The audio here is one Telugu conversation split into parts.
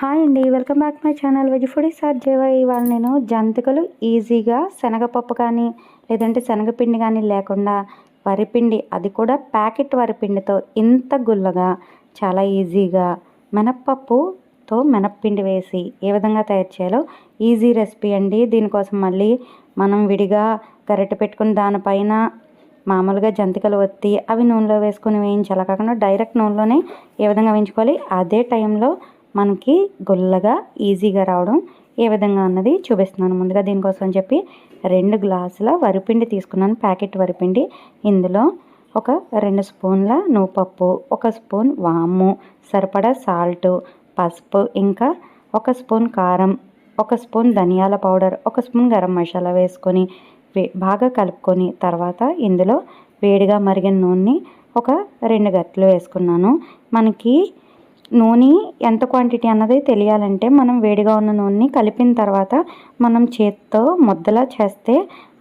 హాయ్ అండి welcome back my channel veg food sir. జేవా ఇవాళ నేను జంతికలు ఈజీగా శనగపప్పు కానీ లేదంటే శనగపిండి కానీ లేకుండా వరిపిండి అది కూడా ప్యాకెట్ వరిపిండితో ఇంత గుల్లగా చాలా ఈజీగా మినప్పప్పుతో మినప్పిండి వేసి ఏ విధంగా తయారు చేయాలో ఈజీ రెసిపీ అండి. దీనికోసం మళ్ళీ మనం విడిగా గరిటె పెట్టుకుని దానిపైన మామూలుగా జంతికలు ఒత్తి అవి నూనెలో వేసుకొని వేయించాలి కాకుండా డైరెక్ట్ నూనెలోనే ఏ విధంగా వేయించుకోవాలి అదే టైంలో మనకి గుల్లగా ఈజీగా రావడం ఏ విధంగా అన్నది చూపిస్తున్నాను ముందుగా. దీనికోసం అని చెప్పి రెండు గ్లాసుల వరిపిండి తీసుకున్నాను. ప్యాకెట్ వరిపిండి. ఇందులో ఒక రెండు స్పూన్ల నూపప్పు ఒక స్పూన్ వాము సరిపడా సాల్ట్ పసుపు ఇంకా ఒక స్పూన్ కారం ఒక స్పూన్ ధనియాల పౌడర్ ఒక స్పూన్ గరం మసాలా వేసుకొని బాగా కలుపుకొని తర్వాత ఇందులో వేడిగా మరిగిన నూనె ఒక రెండు గట్లు వేసుకున్నాను. మనకి నూనె ఎంత క్వాంటిటీ అన్నది తెలియాలంటే మనం వేడిగా ఉన్న నూనెని కలిపిన తర్వాత మనం చేత్తో ముద్దలా చేస్తే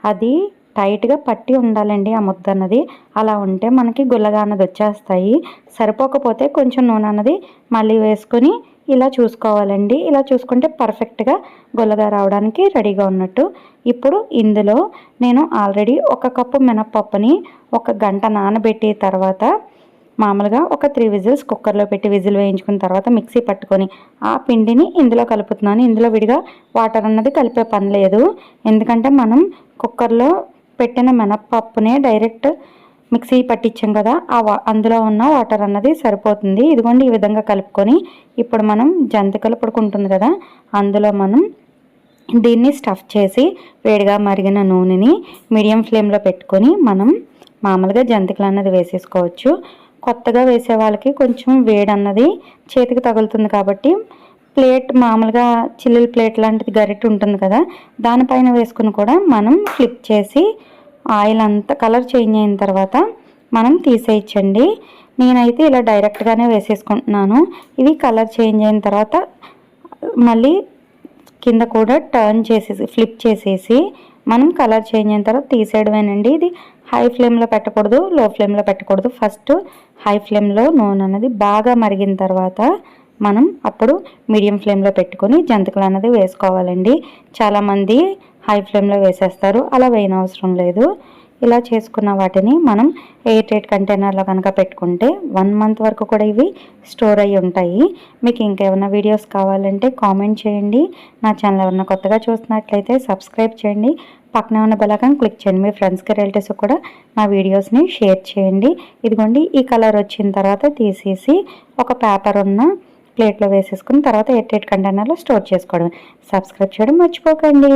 అది టైట్గా పట్టి ఉండాలండి ఆ ముద్ద అన్నది. అలా ఉంటే మనకి గుల్లగా అన్నది వచ్చేస్తాయి. సరిపోకపోతే కొంచెం నూనె అన్నది మళ్ళీ వేసుకొని ఇలా చూసుకోవాలండి. ఇలా చూసుకుంటే పర్ఫెక్ట్గా గుల్లగా రావడానికి రెడీగా ఉన్నట్టు. ఇప్పుడు ఇందులో నేను ఆల్రెడీ ఒక కప్పు మినప్పప్పుని ఒక గంట నానబెట్టిన తర్వాత మామూలుగా ఒక త్రీ విజిల్స్ కుక్కర్లో పెట్టి విజిల్ వేయించుకున్న తర్వాత మిక్సీ పట్టుకొని ఆ పిండిని ఇందులో కలుపుతున్నాను. ఇందులో విడిగా వాటర్ అన్నది కలిపే పని లేదు. ఎందుకంటే మనం కుక్కర్లో పెట్టిన మినప్పప్పునే డైరెక్ట్ మిక్సీ పట్టించాం కదా ఆ అందులో ఉన్న వాటర్ అన్నది సరిపోతుంది. ఇదిగోండి ఈ విధంగా కలుపుకొని ఇప్పుడు మనం జంతికలు పడుకుంటుంది కదా అందులో మనం దీన్ని స్టఫ్ చేసి వేడిగా మరిగిన నూనెని మీడియం ఫ్లేమ్లో పెట్టుకొని మనం మామూలుగా జంతికలు అన్నది వేసేసుకోవచ్చు. కొత్తగా వేసే వాళ్ళకి కొంచెం వేడి అన్నది చేతికి తగులుతుంది కాబట్టి ప్లేట్ మామూలుగా చిల్లుల ప్లేట్ లాంటిది గరిటె ఉంటుంది కదా దానిపైన వేసుకుని కూడా మనం ఫ్లిప్ చేసి ఆయిల్ అంతా కలర్ చేంజ్ అయిన తర్వాత మనం తీసేయచ్చండి. నేనైతే ఇలా డైరెక్ట్గానే వేసేసుకుంటున్నాను. ఇవి కలర్ చేంజ్ అయిన తర్వాత మళ్ళీ కింద కూడా టర్న్ చేసేసి ఫ్లిప్ చేసేసి మనం కలర్ చేంజ్ అయిన తర్వాత తీసేయడమేనండి. ఇది హై ఫ్లేమ్లో పెట్టకూడదు లో ఫ్లేమ్లో పెట్టకూడదు. ఫస్ట్ హై ఫ్లేమ్లో నూనె అనేది బాగా మరిగిన తర్వాత మనం అప్పుడు మీడియం ఫ్లేమ్లో పెట్టుకొని జంతికలు అనేది వేసుకోవాలండి. చాలామంది హై ఫ్లేమ్లో వేసేస్తారు. అలా వేయనవసరం లేదు. ఇలా చేసుకున్న వాటిని మనం ఎయిర్ టైట్ కంటైనర్లో కనుక పెట్టుకుంటే వన్ మంత్ వరకు కూడా ఇవి స్టోర్ అయ్యి ఉంటాయి. మీకు ఇంకేమైనా వీడియోస్ కావాలంటే కామెంట్ చేయండి. నా ఛానల్ ఏమైనా కొత్తగా చూస్తున్నట్లయితే సబ్స్క్రైబ్ చేయండి. పక్కనే ఉన్న బెలకం క్లిక్ చేయండి. మీ ఫ్రెండ్స్కి రిలేటివ్స్ కూడా నా వీడియోస్ని షేర్ చేయండి. ఇదిగోండి ఈ కలర్ వచ్చిన తర్వాత తీసేసి ఒక పేపర్ ఉన్న ప్లేట్లో వేసేసుకుని తర్వాత ఎయిట్ ఎయిట్ కంటైనర్లో స్టోర్ చేసుకోవడం సబ్స్క్రైబ్ చేయడం మర్చిపోకండి.